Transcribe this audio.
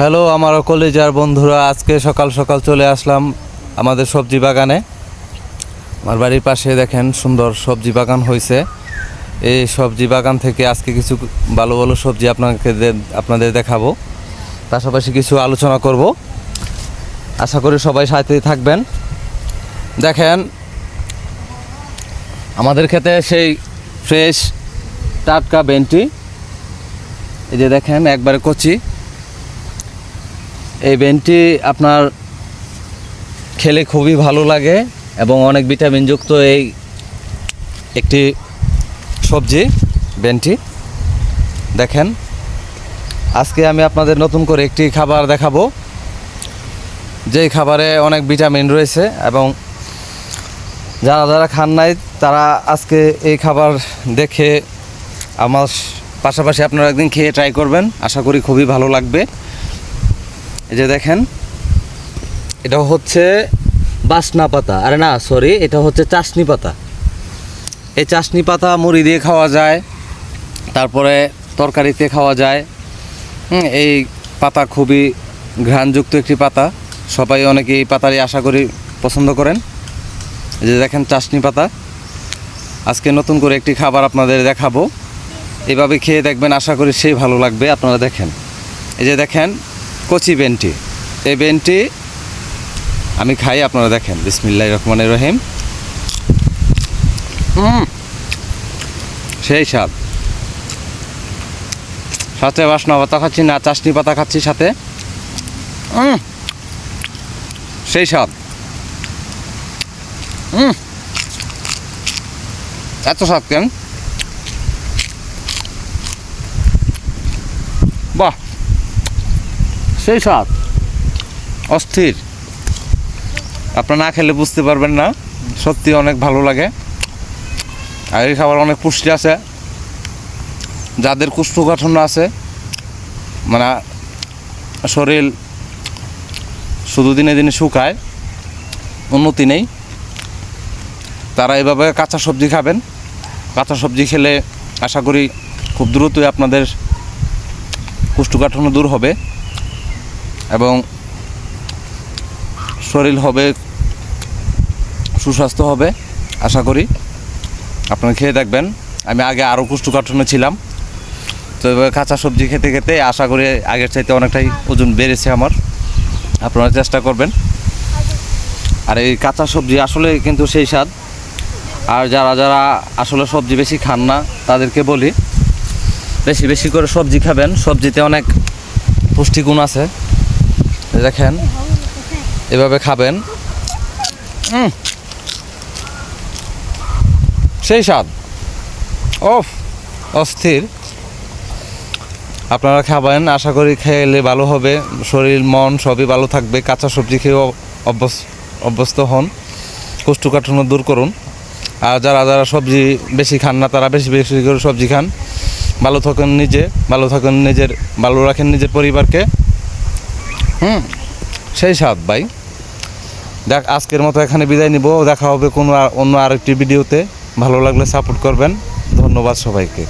Hello, আমার কলেজার বন্ধুরা, আজকে সকাল সকাল চলে আসলাম আমাদের সবজি বাগানে। আমার বাড়ির পাশে দেখেন সুন্দর সবজি বাগান হয়েছে। এই সবজি বাগান থেকে আজকে কিছু ভালো ভালো সবজি আপনাকে আপনাদের দেখাবো। পাশাপাশি কিছু আলোচনা করব। আশা করি সবাই সাথেই থাকবেন। দেখেন, আমাদের ক্ষেতে সেই ফ্রেশ টাটকা বেন্টি এই যে দেখেন, একবারে কচি। এই বেনটি আপনার খেলে খুবই ভালো লাগে এবং অনেক ভিটামিনযুক্ত এই একটি সবজি বেনটি দেখেন, আজকে আমি আপনাদের নতুন করে একটি খাবার দেখাবো, যেই খাবারে অনেক ভিটামিন রয়েছে এবং যারা যারা খান নাই, তারা আজকে এই খাবার দেখে আমার পাশাপাশি আপনারা একদিন খেয়ে ট্রাই করবেন। আশা করি খুবই ভালো লাগবে। এই যে দেখেন এটা হচ্ছে বাসনা পাতা। আরে না সরি এটা হচ্ছে চাশনি পাতা। এই চাশনি পাতা মুড়ি দিয়ে খাওয়া যায়, তারপরে তরকারিতে খাওয়া যায়। এই পাতা খুবই ঘ্রাণযুক্ত একটি পাতা। সবাই অনেকে এই পাতারই আশা করি পছন্দ করেন। এই যে দেখেন চাশনি পাতা। আজকে নতুন করে একটি খাবার আপনাদের দেখাবো। এভাবে খেয়ে দেখবেন, আশা করি সেই ভালো লাগবে, আপনারা দেখেন। এই যে দেখেন কচি বেনটি এই বেনটি আমি খাই, আপনারা দেখেন। বিসমিল্লাহ রহমান রহিম। হুম সেই স্বাদ। সাথে বাসনা পাতা খাচ্ছি, না, চাশনি পাতা খাচ্ছি সাথে। সেই স্বাদ। এত স্বাদ কেন? বাহ! সেই স্বাদ? অস্থির। আপনার না খেলে বুঝতে পারবেন না। সত্যি অনেক ভালো লাগে। আর এই খাবার অনেক পুষ্টি আছে। যাদের কুষ্ঠকাঠিন্য আছে মানে শরীর শুধু দিনে দিনে শুকায়, উন্নতি নেই। তারা এভাবে কাঁচা সবজি খাবেন। কাঁচা সবজি খেলে আশা করি খুব দ্রুতই আপনাদের কুষ্ঠকাঠিন্য দূর হবে। এবং শরীর হবে, সুস্বাস্থ্য হবে, আশা করি। আপনারা খেয়ে দেখবেন। আমি আগে আরও কুষ্ঠকাঠিন্য ছিলাম। তো এবার কাঁচা সবজি খেতে খেতে আশা করি আগের চাইতে অনেকটাই ওজন বেড়েছে আমার। আপনারা চেষ্টা করবেন। আর এই কাঁচা সবজি আসলে কিন্তু সেই স্বাদ। আর যারা যারা আসলে সবজি বেশি খান না, তাদেরকে বলি, বেশি বেশি করে সবজি খাবেন। সবজিতে অনেক পুষ্টিগুণ আছে। দেখেন, এভাবে খাবেন। সেই স্বাদ। ওফ, অস্থির। আপনারা খাবেন, আশা করি খেলে ভালো হবে। শরীর, মন সবই ভালো থাকবে। কাঁচা সবজি খেয়েও অভ্যস অভ্যস্ত হন। কোষ্ঠকাঠিন্য দূর করুন। আর যারা যারা সবজি বেশি খান না, তারা বেশি বেশি করে সবজি খান। ভালো থাকেন নিজে, ভালো থাকেন নিজের, ভালো রাখেন নিজের পরিবারকে। হুম। সেই সাত ভাই। দেখ, আজকের মতো এখানে বিদায় নিব। দেখা হবে কোনো অন্য আরেকটি ভিডিওতে। ভালো লাগলে সাপোর্ট করবেন। ধন্যবাদ সবাইকে।